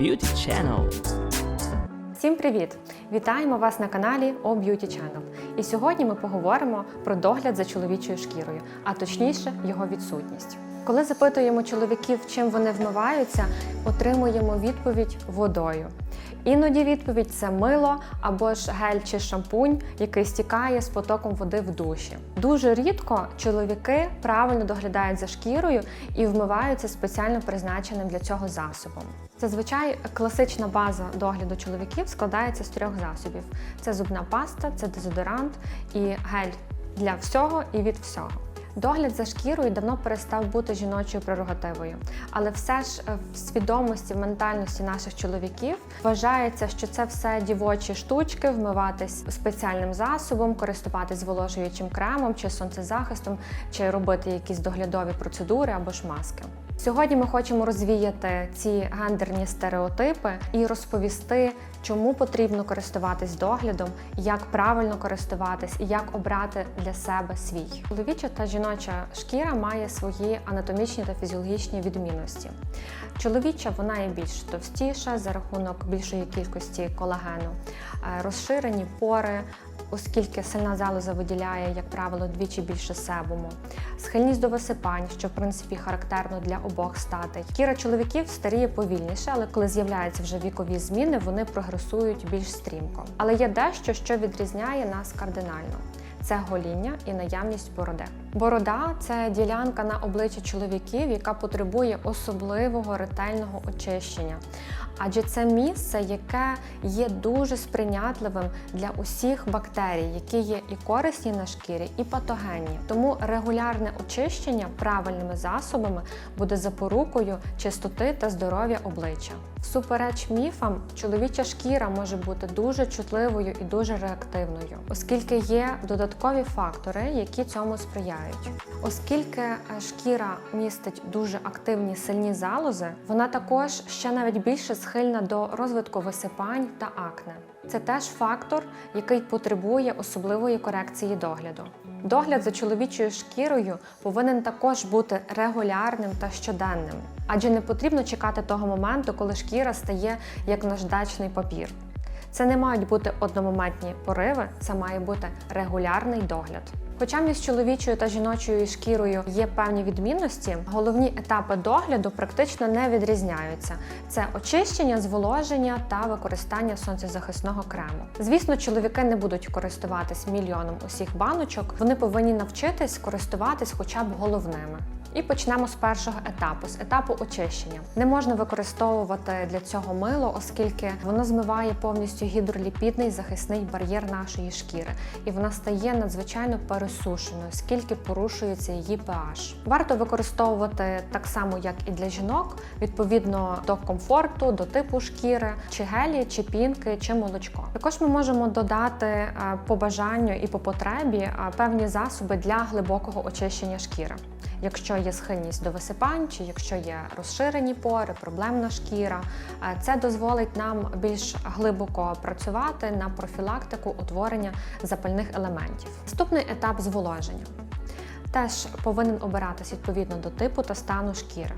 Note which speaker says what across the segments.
Speaker 1: Beauty Channel.
Speaker 2: Всім привіт! Вітаємо вас на каналі О Beauty Channel. І сьогодні ми поговоримо про догляд за чоловічою шкірою, а точніше його відсутність. Коли запитуємо чоловіків, чим вони вмиваються, отримуємо відповідь водою. Іноді відповідь це мило або ж гель чи шампунь, який стікає з потоком води в душі. Дуже рідко чоловіки правильно доглядають за шкірою і вмиваються спеціально призначеним для цього засобом. Зазвичай класична база догляду чоловіків складається з трьох засобів: це зубна паста, це дезодорант і гель для всього і від всього. Догляд за шкірою давно перестав бути жіночою прерогативою, але все ж е, в свідомості, в ментальності наших чоловіків вважається, що це все дівочі штучки, вмиватись спеціальним засобом, користуватись зволожуючим кремом чи сонцезахистом, чи робити якісь доглядові процедури або ж маски. Сьогодні ми хочемо розвіяти ці гендерні стереотипи і розповісти, чому потрібно користуватись доглядом, як правильно користуватись і як обрати для себе свій. Чоловіча та жіноча шкіра має свої анатомічні та фізіологічні відмінності. Чоловіча вона є більш товстіша за рахунок більшої кількості колагену, Е, розширені пори. Оскільки сильна залоза виділяє, як правило, двічі більше себуму, схильність до висипань, що в принципі характерно для обох статей. Шкіра чоловіків старіє повільніше, але коли з'являються вже вікові зміни, вони прогресують більш стрімко. Але є дещо, що відрізняє нас кардинально. Це гоління і наявність бороди. Борода це ділянка на обличчі чоловіків, яка потребує особливого ретельного очищення. Адже це місце, яке є дуже сприйнятливим для усіх бактерій, які є і корисні на шкірі, і патогенні. Тому регулярне очищення правильними засобами буде запорукою чистоти та здоров'я обличчя. Всупереч міфам, чоловіча шкіра може бути дуже чутливою і дуже реактивною, оскільки є додаткові фактори, які цьому сприяють. Оскільки е, шкіра містить дуже активні сильні залози, вона також ще навіть більше схильна до розвитку висипань та акне. Це теж фактор, який потребує особливої корекції догляду. Догляд за чоловічою шкірою повинен також бути регулярним та щоденним, адже не потрібно чекати того моменту, коли шкіра стає як наждачний папір. Це не мають бути одномоментні пориви, це має бути регулярний догляд. Хоча між чоловічою та жіночою шкірою є певні відмінності, головні етапи догляду практично не відрізняються: це очищення, зволоження та використання сонцезахисного крему. Звісно, чоловіки не будуть користуватись мільйоном усіх баночок, вони повинні навчитись користуватись хоча б головними. І почнемо з першого етапу, з етапу очищення. Не можна використовувати для цього мило, оскільки воно змиває повністю гідроліпідний захисний бар'єр нашої шкіри, і вона стає надзвичайно пересушеною, оскільки порушується її pH. Варто використовувати так само, як і для жінок, відповідно до комфорту, до типу шкіри, чи гелі, чи пінки, чи молочко. Також ми можемо додати е, по бажанню і по потребі е, певні засоби для глибокого очищення шкіри якщо є схильність до висипань, чи якщо є розширені пори, проблемна шкіра, е, це дозволить нам більш глибоко працювати на профілактику утворення запальних елементів. Наступний етап зволоження. Теж повинен обиратись відповідно до типу та стану шкіри.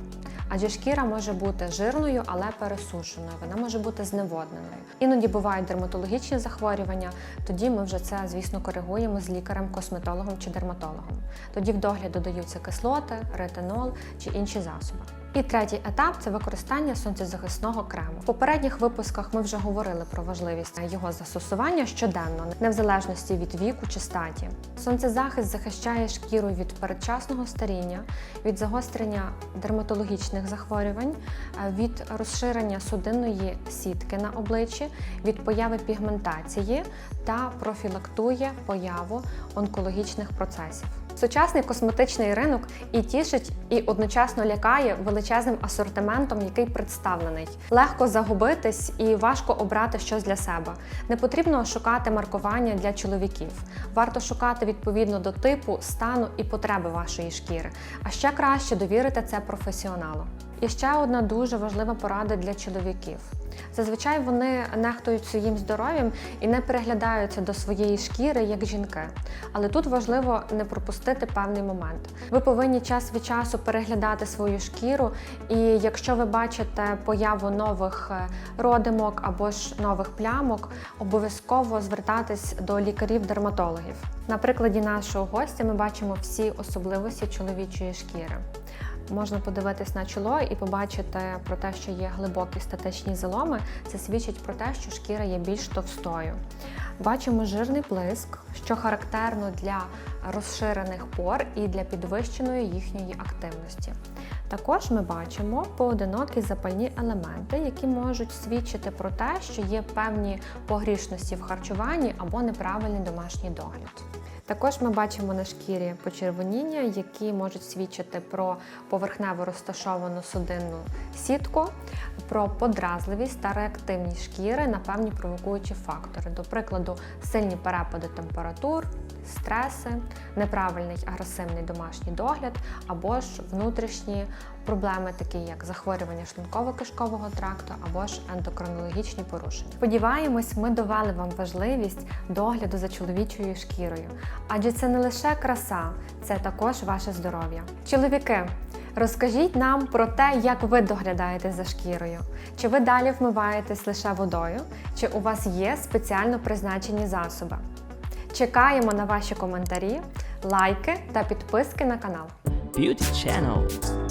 Speaker 2: Адже шкіра може бути жирною, але пересушеною, вона може бути зневодненою. Іноді бувають дерматологічні захворювання, тоді ми вже це, звісно, коригуємо з лікарем, косметологом чи дерматологом. Тоді в догляд додаються кислоти, ретинол чи інші засоби. І третій етап це використання сонцезахисного крему. В попередніх випусках ми вже говорили про важливість його застосування щоденно, не в залежності від віку чи статі. Сонцезахист захищає шкіру від передчасного старіння, від загострення дерматологічних захворювань, від розширення судинної сітки на обличчі, від появи пігментації та профілактує появу онкологічних процесів. Сучасний косметичний ринок і тішить, і одночасно лякає величезним асортиментом, який представлений. Легко загубитись і важко обрати щось для себе. Не потрібно шукати маркування для чоловіків. Варто шукати відповідно до типу, стану і потреби вашої шкіри. А ще краще довірити це професіоналу. І ще одна дуже важлива порада для чоловіків. Зазвичай вони нехтують своїм здоров'ям і не переглядаються до своєї шкіри як жінки. Але тут важливо не пропустити певний момент. Ви повинні час від часу переглядати свою шкіру, і якщо ви бачите появу нових е, родимок або ж нових плямок, обов'язково звертатись до лікарів-дерматологів. На прикладі нашого гостя ми бачимо всі особливості чоловічої шкіри. Можна подивитись на чоло і побачити про те, що є глибокі статичні заломи. Це свідчить про те, що шкіра є більш товстою. Бачимо жирний блиск, що характерно для розширених пор і для підвищеної їхньої активності. Також ми бачимо поодинокі запальні елементи, які можуть свідчити про те, що є певні погрішності в харчуванні або неправильний домашній догляд. Також ми бачимо на шкірі почервоніння, які можуть свідчити про поверхнево розташовану судинну сітку, про подразливість та реактивність шкіри на певні провокуючі фактори, до прикладу, сильні перепади температур, стреси, неправильний агресивний домашній догляд або ж внутрішні проблеми, такі як захворювання шлунково-кишкового тракту або ж ендокринологічні порушення. Сподіваємось, ми довели вам важливість догляду за чоловічою шкірою, адже це не лише краса, це також ваше здоров'я. Чоловіки. Розкажіть нам про те, як ви доглядаєте за шкірою. Чи ви далі вмиваєтесь лише водою, чи у вас є спеціально призначені засоби? Чекаємо на ваші коментарі, лайки та підписки на канал.
Speaker 1: Beauty Channel.